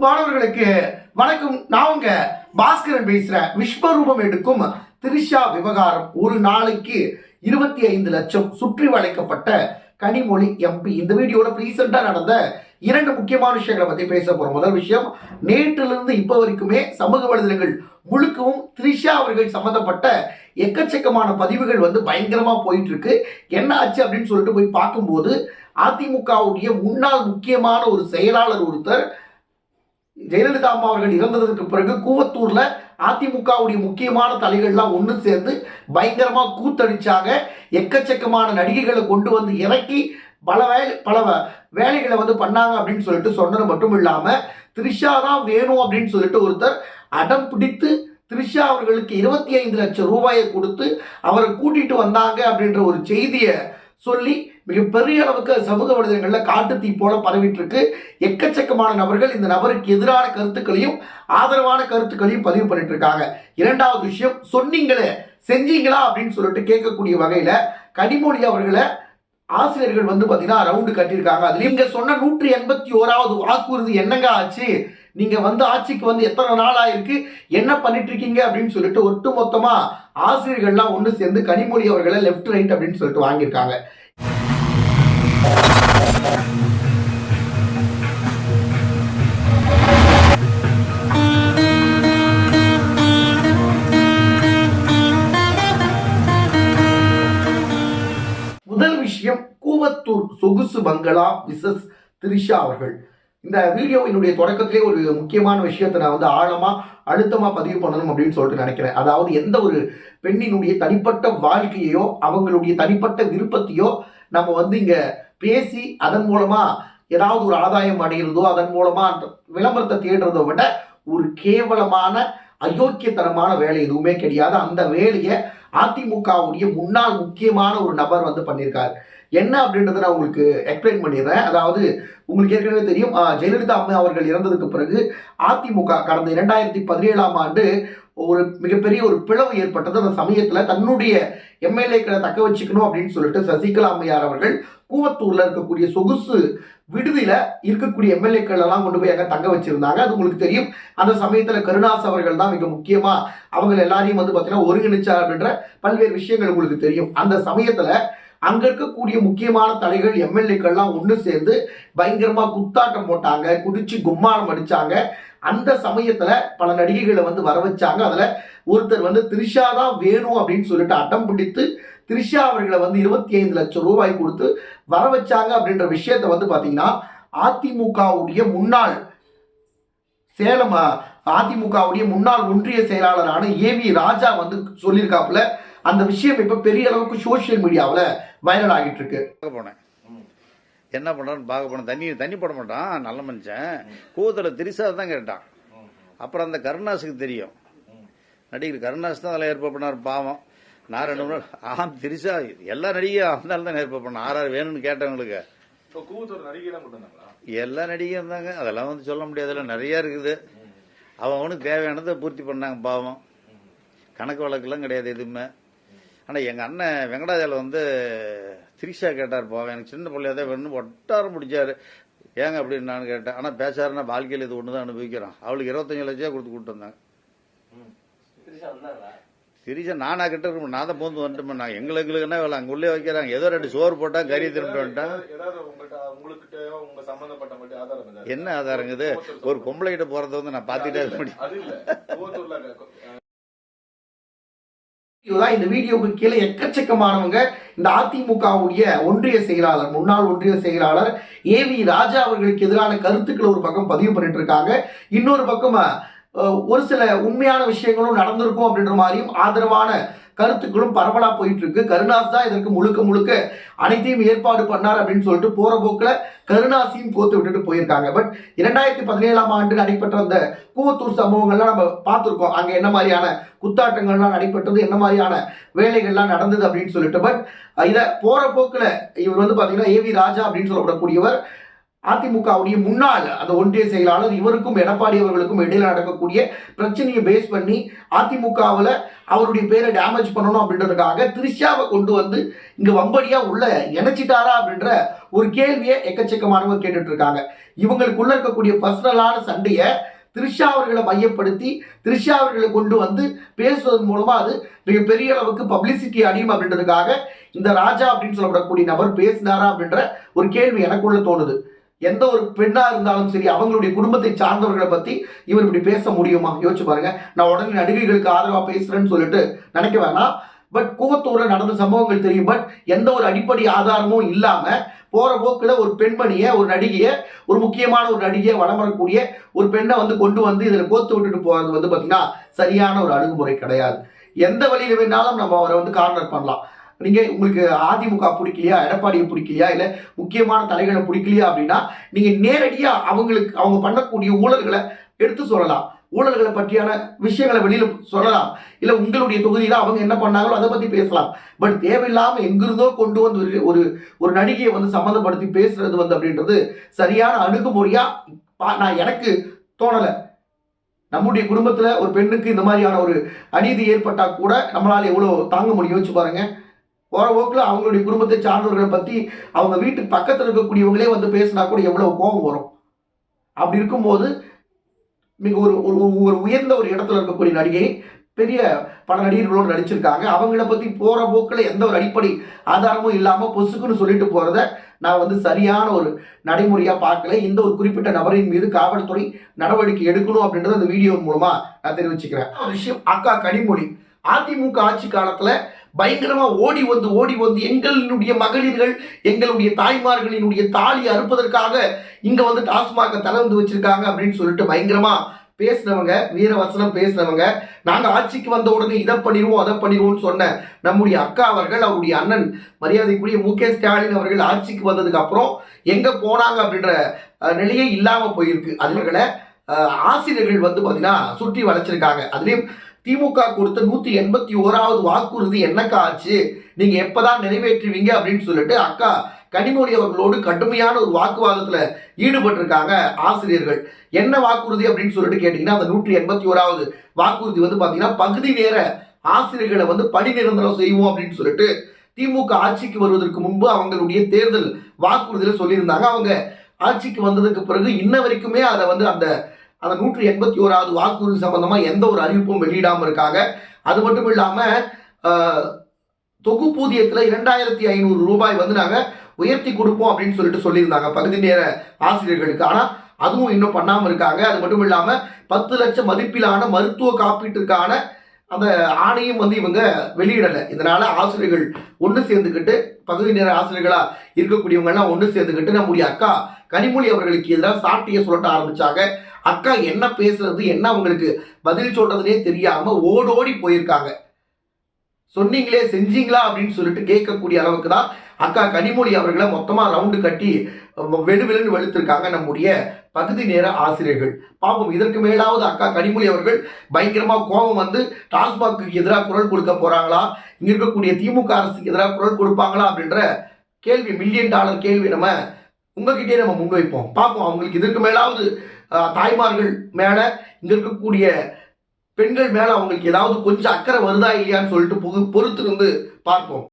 அன்பானவர்களுக்கு வணக்கம். நான் உங்க பாஸ்கரன் பேசுறேன். விஸ்வரூபம் எடுக்கும் திரிஷா விவகாரம் ஒரு நாளைக்கு இருபத்தி ஐந்து லட்சம் சுற்றி வளைக்கப்பட்ட கனிமொழி எம்பி இந்த வீடியோவில் ரீசெண்டா நடந்த இரண்டு முக்கியமான விஷயங்களை பத்தி பேச போறோம். முதல் விஷயம் நேற்றிலிருந்து இப்ப வரைக்குமே சமூக வலைதளங்கள் முழுக்கவும் த்ரிஷா அவர்கள் சம்பந்தப்பட்ட எக்கச்சக்கமான பதிவுகள் வந்து பயங்கரமா போயிட்டு இருக்கு என்ன ஆச்சு அப்படின்னு சொல்லிட்டு போய் பார்க்கும்போது அதிமுகவுடைய முன்னாள் முக்கியமான ஒரு செயலாளர் ஒருத்தர் ஜெயலலிதா அம்மா அவர்கள் இறந்ததற்கு பிறகு கூவத்தூர்ல அதிமுகவுடைய முக்கியமான தலைகள்லாம் ஒன்று சேர்ந்து பயங்கரமா கூத்தடிச்சாங்க. எக்கச்சக்கமான நடிகைகளை கொண்டு வந்து இறக்கி பல வேலை பல வேலைகளை வந்து பண்ணாங்க அப்படின்னு சொல்லிட்டு சொன்னது மட்டும் இல்லாம த்ரிஷா தான் வேணும் அப்படின்னு சொல்லிட்டு ஒருத்தர் அடம் பிடித்து த்ரிஷா அவர்களுக்கு இருபத்தி ஐந்து லட்சம் ரூபாயை கொடுத்து அவரை கூட்டிட்டு வந்தாங்க அப்படின்ற ஒரு செய்தியை சொல்லி மிகப்பெரிய அளவுக்கு சமூக வலைதளங்களில் காட்டுத்தீ போல பரவிட்டு இருக்கு எக்கச்சக்கமான நபர்கள் இந்த நபருக்கு எதிரான கருத்துக்களையும் ஆதரவான கருத்துக்களையும் பதிவு பண்ணிட்டு இருக்காங்க இரண்டாவது விஷயம் சொன்னீங்களே செஞ்சீங்களா அப்படின்னு சொல்லிட்டு கேட்கக்கூடிய வகையில் கனிமொழி அவர்களை ஆசிரியர்கள் வந்து பார்த்தீங்கன்னா ரவுண்டு கட்டியிருக்காங்க. அதுல இங்க சொன்ன நூற்றி எண்பத்தி ஓராவது வாக்குறுதி என்னங்க ஆச்சு? நீங்க வந்து ஆட்சிக்கு வந்து எத்தனை நாள் ஆயிருக்கு? என்ன பண்ணிட்டு இருக்கீங்க அப்படின்னு சொல்லிட்டு ஒட்டு மொத்தமா ஆசிரியர்கள்லாம் ஒன்று சேர்ந்து கனிமொழி அவர்களை லெஃப்ட் ரைட் அப்படின்னு சொல்லிட்டு வாங்கியிருக்காங்க. முதல் விஷயம் கூவத்தூர் சொகுசு பங்களா விசஸ் திரிஷா அவர்கள். இந்த வீடியோ என்னுடைய தொடக்கத்திலே ஒரு முக்கியமான விஷயத்தை நான் வந்து ஆழமாக அழுத்தமாக பதிவு பண்ணணும் அப்படின்னு சொல்லிட்டு நினைக்கிறேன். அதாவது எந்த ஒரு பெண்ணினுடைய தனிப்பட்ட வாழ்க்கையையோ அவங்களுடைய தனிப்பட்ட விருப்பத்தையோ நம்ம வந்து இங்கே பேசி அதன் மூலமா ஏதாவது ஒரு ஆதாயம் அடைகிறதோ அதன் மூலமா விளம்பரத்தை தேடுறதோ விட ஒரு கேவலமான அயோக்கியத்தனமான வேலை எதுவுமே கிடையாது. அந்த வேலையை அதிமுகவுடைய முன்னாள் முக்கியமான ஒரு நபர் வந்து பண்ணியிருக்காரு. என்ன அப்படின்றத நான் உங்களுக்கு எக்ஸ்பிளைன் பண்ணிடுறேன். அதாவது உங்களுக்கு ஏற்கனவே தெரியும் ஜெயலலிதா அம்மா அவர்கள் இறந்ததுக்கு பிறகு அதிமுக கடந்த இரண்டாயிரத்தி பதினேழாம் ஆண்டு ஒரு மிகப்பெரிய ஒரு பிளவு ஏற்பட்டது. அந்த சமயத்தில் தன்னுடைய எம்எல்ஏக்களை தக்க வச்சுக்கணும் அப்படின்னு சொல்லிட்டு சசிகலா அம்மையார் அவர்கள் கூவத்தூரில் இருக்கக்கூடிய சொகுசு விடுதியில் இருக்கக்கூடிய எம்எல்ஏக்கள் எல்லாம் கொண்டு போய் அங்கே தங்க வச்சுருந்தாங்க. அது உங்களுக்கு தெரியும். அந்த சமயத்தில் கருணாஸ் அவர்கள் தான் மிக முக்கியமாக அவங்க எல்லாரையும் வந்து பார்த்தீங்கன்னா ஒருங்கிணைச்சார் அப்படின்ற பல்வேறு விஷயங்கள் உங்களுக்கு தெரியும். அந்த சமயத்தில் அங்க இருக்கக்கூடிய முக்கியமான தலைகள் எம்எல்ஏக்கள்லாம் ஒன்று சேர்ந்து பயங்கரமா குத்தாட்டம் போட்டாங்க. குடிச்சு கும்மாளம் அடிச்சாங்க. அந்த சமயத்துல பல நடிகைகளை வந்து வர வச்சாங்க. அதுல ஒருத்தர் வந்து த்ரிஷா தான் வேணும் அப்படின்னு சொல்லிட்டு அடம் பிடித்து த்ரிஷா அவர்களை வந்து இருபத்தி ஐந்து லட்சம் ரூபாய் கொடுத்து வர வச்சாங்க அப்படின்ற விஷயத்த வந்து பாத்தீங்கன்னா அதிமுகவுடைய முன்னாள் சேலம் அதிமுகவுடைய முன்னாள் ஒன்றிய செயலாளரான ஏவி ராஜா வந்து சொல்லியிருக்காப்புல அந்த விஷயம் இப்ப பெரிய அளவுக்கு சோஷியல் மீடியாவில் வைரல் ஆகிட்டு இருக்கு. போனேன். என்ன பண்றான்னு பார்க்க போனேன் தண்ணி தண்ணி போட மாட்டான். நல்ல மனுஷன். கூவத்தில் திரிசா தான் கேட்டான். அப்புறம் அந்த கருணாஸுக்கு தெரியும். நடிகர் கருணாஸ் தான் அதில் ஏற்பாடு பண்ணார் பாவம். நான் ரெண்டு மூணு ஆம் திரிசா எல்லா நடிகையும் அவனால தான் ஏற்பாடு பண்ண ஆறாறு வேணும்னு கேட்டவங்களுக்கு. எல்லா நடிகையும் இருந்தாங்க. அதெல்லாம் வந்து சொல்ல முடியாதுல்ல. நிறைய இருக்குது. அவன் அவனுக்கு தேவையானதை பூர்த்தி பண்ணாங்க பாவம். கணக்கு வழக்கெல்லாம் கிடையாது எதுவுமே. ஆனால் எங்கள் அண்ணன் வெங்கடாஜலம் வந்து திரிஷா கேட்டார் போவேன் எனக்கு சின்ன பிள்ளையா தான் வேணும்னு ஒட்டாரம் பிடிச்சாரு. ஏங்க அப்படின்னு நான் கேட்டேன். ஆனால் பேசாருன்னா வாழ்க்கையில் இது ஒன்று தான் அனுபவிக்கிறான் அவளுக்கு இருபத்தஞ்சு லட்சம் கொடுத்து கூப்பிட்டு வந்தாங்க திரிஷா நானா கிட்ட இருக்க நான் தான் போந்து வந்துட்டோம் நான் எங்களுக்கு எங்களுக்கு என்ன வேலை அங்கே உள்ளே வைக்கிறாங்க. ஏதோ ரெண்டு சோறு போட்டா கறி திரும்பிட்டு வந்துட்டான்? என்ன ஆதாரங்குது ஒரு பொம்பளை கிட்ட போறத வந்து நான் பார்த்துட்டே இருக்க முடியும். இதுதான் இந்த வீடியோவுக்கு கீழே எக்கச்சக்கமானவங்க. இந்த அதிமுகவுடைய ஒன்றிய செயலாளர் முன்னாள் ஒன்றிய செயலாளர் ஏவி ராஜா அவர்களுக்கு எதிரான கருத்துக்களை ஒரு பக்கம் பதிவு பண்ணிட்டு இருக்காங்க இன்னொரு பக்கம் ஒரு சில உண்மையான விஷயங்களும் நடந்திருக்கும் அப்படின்ற மாதிரியும் ஆதரவான கருத்துக்களும் பரவலாக போயிட்டு இருக்கு கருணாஸ் தான் இதற்கு முழுக்க முழுக்க அனைத்தையும் ஏற்பாடு பண்ணார் அப்படின்னு சொல்லிட்டு போற போக்கில் கருணாசியும் கோத்து விட்டுட்டு போயிருக்காங்க. பட் இரண்டாயிரத்தி பதினேழாம் ஆண்டு நடைபெற்ற அந்த கூவத்தூர் சம்பவங்கள்லாம் நம்ம பார்த்துருக்கோம். அங்கே என்ன மாதிரியான குத்தாட்டங்கள்லாம் நடைபெற்றது என்ன மாதிரியான வேலைகள்லாம் நடந்தது அப்படின்னு சொல்லிட்டு. பட் இதை போற போக்கில் இவர் வந்து பார்த்தீங்கன்னா ஏ வி ராஜா அப்படின்னு சொல்லப்படக்கூடியவர். அதிமுகவுடைய முன்னாள் அந்த ஒன்றிய செயலாளர் இவருக்கும் எடப்பாடி அவர்களுக்கும் இடையில நடக்கக்கூடிய பிரச்சனையை பேஸ் பண்ணி அதிமுகவில் அவருடைய பேரை டேமேஜ் பண்ணணும் அப்படின்றதுக்காக திரிஷாவை கொண்டு வந்து இங்கே வம்படியாக உள்ள இணைச்சிட்டாரா அப்படின்ற ஒரு கேள்வியை எக்கச்சக்கமானவங்க கேட்டுட்டு இருக்காங்க இவங்களுக்குள்ள இருக்கக்கூடிய பர்சனலான சண்டையை திரிஷா அவர்களை மையப்படுத்தி திரிஷா அவர்களை கொண்டு வந்து பேசுவதன் மூலமாக அது மிக பெரிய அளவுக்கு பப்ளிசிட்டி அடையும் அப்படின்றதுக்காக இந்த ராஜா அப்படின்னு சொல்லப்படக்கூடிய நபர் பேசினாரா அப்படின்ற ஒரு கேள்வி எனக்குள்ள தோணுது. எந்த ஒரு பெண்ணாக இருந்தாலும் சரி அவங்களுடைய குடும்பத்தை சார்ந்தவர்களை பற்றி இவர் இப்படி பேச முடியுமா? யோசிச்சு பாருங்க. நான் உடனே நடிகைகளுக்கு ஆதரவாக பேசுகிறேன்னு சொல்லிட்டு நினைக்க வேணாம். பட் கூவத்தூர்ல நடந்த சம்பவங்கள் தெரியும். பட் எந்த ஒரு அடிப்படை ஆதாரமும் இல்லாமல் போகிற போக்கில் ஒரு பெண்மணியை ஒரு நடிகையை ஒரு முக்கியமான ஒரு நடிகையை வலம் வரக்கூடிய ஒரு பெண்ணை வந்து கொண்டு வந்து இதில் கோத்து விட்டுட்டு போகிறது வந்து பார்த்திங்கன்னா சரியான ஒரு அணுகுமுறை கிடையாது. எந்த வழியில் வேணாலும் நம்ம அவரை வந்து கார்னர் பண்ணலாம். நீங்கள் உங்களுக்கு அதிமுக பிடிக்கலையா எடப்பாடியை பிடிக்கலையா இல்லை முக்கியமான தலைகளை பிடிக்கலையா அப்படின்னா நீங்கள் நேரடியாக அவங்களுக்கு அவங்க பண்ணக்கூடிய ஊழல்களை எடுத்து சொல்லலாம். ஊழல்களை பற்றியான விஷயங்களை வெளியில் சொல்லலாம். இல்லை உங்களுடைய தொகுதியில் அவங்க என்ன பண்ணாங்களோ அதை பற்றி பேசலாம். பட் தேவையில்லாமல் எங்கிருந்தோ கொண்டு வந்து ஒரு- ஒரு நடிகையை வந்து சம்மந்தப்படுத்தி பேசுறது வந்து அப்படின்றது சரியான அணுகுமுறையாக பா- நான் எனக்கு தோணலை. நம்முடைய குடும்பத்தில் ஒரு பெண்ணுக்கு இந்த மாதிரியான ஒரு அநீதி ஏற்பட்டால் கூட நம்மளால் எவ்வளோ தாங்க முடியும் யோசிச்சு பாருங்கள் போகிற போக்கில் அவங்களுடைய குடும்பத்தை சார்ந்தவர்களை பற்றி அவங்க வீட்டுக்கு பக்கத்தில் இருக்கக்கூடியவங்களே வந்து பேசினா கூட எவ்வளோ கோபம் வரும். அப்படி இருக்கும்போது மிக ஒரு ஒரு ஒரு உயர்ந்த ஒரு இடத்துல இருக்கக்கூடிய நடிகை பெரிய பல நடிகர்களோடு நடிச்சிருக்காங்க. அவங்கள பற்றி போகிற போக்கில் எந்த ஒரு அடிப்படை ஆதாரமும் இல்லாமல் பொசுக்குன்னு சொல்லிட்டு போகிறத நான் வந்து சரியான ஒரு நடைமுறையாக பார்க்கல. இந்த ஒரு குறிப்பிட்ட நபரின் மீது காவல்துறை நடவடிக்கை எடுக்கணும் அப்படின்றத அந்த வீடியோ மூலமாக நான் தெரிவிச்சுக்கிறேன். ஒரு விஷயம் அக்கா கனிமொழி. அதிமுக ஆட்சி காலத்தில் பயங்கரமாக ஓடி வந்து ஓடி வந்து எங்களுடைய மகளிர்கள் எங்களுடைய தாய்மார்களினுடைய தாலி அறுப்பதற்காக இங்கே வந்து டாஸ்மாக தளர்ந்து வச்சுருக்காங்க அப்படின்னு சொல்லிட்டு பயங்கரமாக பேசினவங்க வீரவசனம் பேசினவங்க நாங்கள் ஆட்சிக்கு வந்த உடனே இதை பண்ணிடுவோம் அதை பண்ணிடுவோம்னு சொன்ன நம்முடைய அக்கா அவர்கள் அவருடைய அண்ணன் மரியாதைக்குரிய மு. கே. ஸ்டாலின் அவர்கள் ஆட்சிக்கு வந்ததுக்கு அப்புறம் எங்கே போனாங்க அப்படின்ற நிலையே இல்லாமல் போயிருக்கு. அதுகளை ஆசிரியர்கள் வந்து பார்த்தீங்கன்னா சுற்றி வளைச்சிருக்காங்க. அதுலேயும் திமுக கொடுத்த நூத்தி எண்பத்தி ஓராவது வாக்குறுதி என்னக்கா ஆச்சு? நீங்க எப்பதான் நிறைவேற்றுவீங்க அப்படின்னு சொல்லிட்டு அக்கா கனிமொழி அவர்களோடு கடுமையான ஒரு வாக்குவாதத்துல ஈடுபட்டிருக்காங்க ஆசிரியர்கள். என்ன வாக்குறுதி அப்படின்னு சொல்லிட்டு கேட்டீங்கன்னா அந்த நூற்றி எண்பத்தி ஓராவது வாக்குறுதி வந்து பாத்தீங்கன்னா பகுதி நேர ஆசிரியர்களை வந்து பணி நிரந்தரம் செய்வோம் அப்படின்னு சொல்லிட்டு திமுக ஆட்சிக்கு வருவதற்கு முன்பு அவங்களுடைய தேர்தல் வாக்குறுதியில சொல்லியிருந்தாங்க. அவங்க ஆட்சிக்கு வந்ததுக்கு பிறகு இன்ன வரைக்குமே அதை வந்து அந்த அந்த நூற்றி எண்பத்தி ஓராவது வாக்குறுதி சம்பந்தமாக எந்த ஒரு அறிவிப்பும் வெளியிடாமல் இருக்காங்க. அது மட்டும் இல்லாமல் தொகுப்பூதியத்தில் இரண்டாயிரத்தி ஐநூறு ரூபாய் வந்து நாங்கள் உயர்த்தி கொடுப்போம் அப்படின்னு சொல்லிட்டு சொல்லியிருந்தாங்க பகுதி நேர ஆசிரியர்களுக்கு. ஆனால் அதுவும் இன்னும் பண்ணாமல் இருக்காங்க. அது மட்டும் இல்லாமல் பத்து லட்சம் மதிப்பிலான மருத்துவ காப்பீட்டிற்கான அந்த ஆணையும் வந்து இவங்க வெளியிடலை. இதனால் ஆசிரியர்கள் ஒன்று சேர்ந்துக்கிட்டு பகுதி நேர ஆசிரியர்களாக இருக்கக்கூடியவங்கன்னா ஒன்று சேர்ந்துக்கிட்டு நம்முடைய அக்கா கனிமொழி அவர்களுக்கு எதிராக சாட்டியை சுரட்ட ஆரம்பித்தாங்க அக்கா என்ன பேசுறது என்ன அவங்களுக்கு பதில் சொல்றதுனே தெரியாம ஓடோடி போயிருக்காங்க. சொன்னீங்களே செஞ்சீங்களா அப்படின்னு சொல்லிட்டு கேட்கக்கூடிய அளவுக்கு தான் அக்கா கனிமொழி அவர்களை மொத்தமாக ரவுண்டு கட்டி வெடு வெளுன்னு வெளுத்திருக்காங்க நம்முடைய பகுதி நேர ஆசிரியர்கள். பாப்போம் இதற்கு மேலாவது அக்கா கனிமொழி அவர்கள் பயங்கரமாக கோபம் வந்து டாஸ்மாக்கு எதிராக குரல் கொடுக்க போகிறாங்களா இங்கே இருக்கக்கூடிய திமுக அரசுக்கு எதிராக குரல் கொடுப்பாங்களா அப்படின்ற கேள்வி மில்லியன் டாலர் கேள்வி நம்ம உங்ககிட்டயே நம்ம முன்வைப்போம் பார்ப்போம் அவங்களுக்கு இதற்கு மேலாவது தாய்மார்கள் மேல இங்க இருக்கக்கூடிய பெண்கள் மேல அவங்களுக்கு ஏதாவது கொஞ்சம் அக்கறை வருதா இல்லையான்னு சொல்லிட்டு பொறு- பொறுத்திருந்து பார்ப்போம்.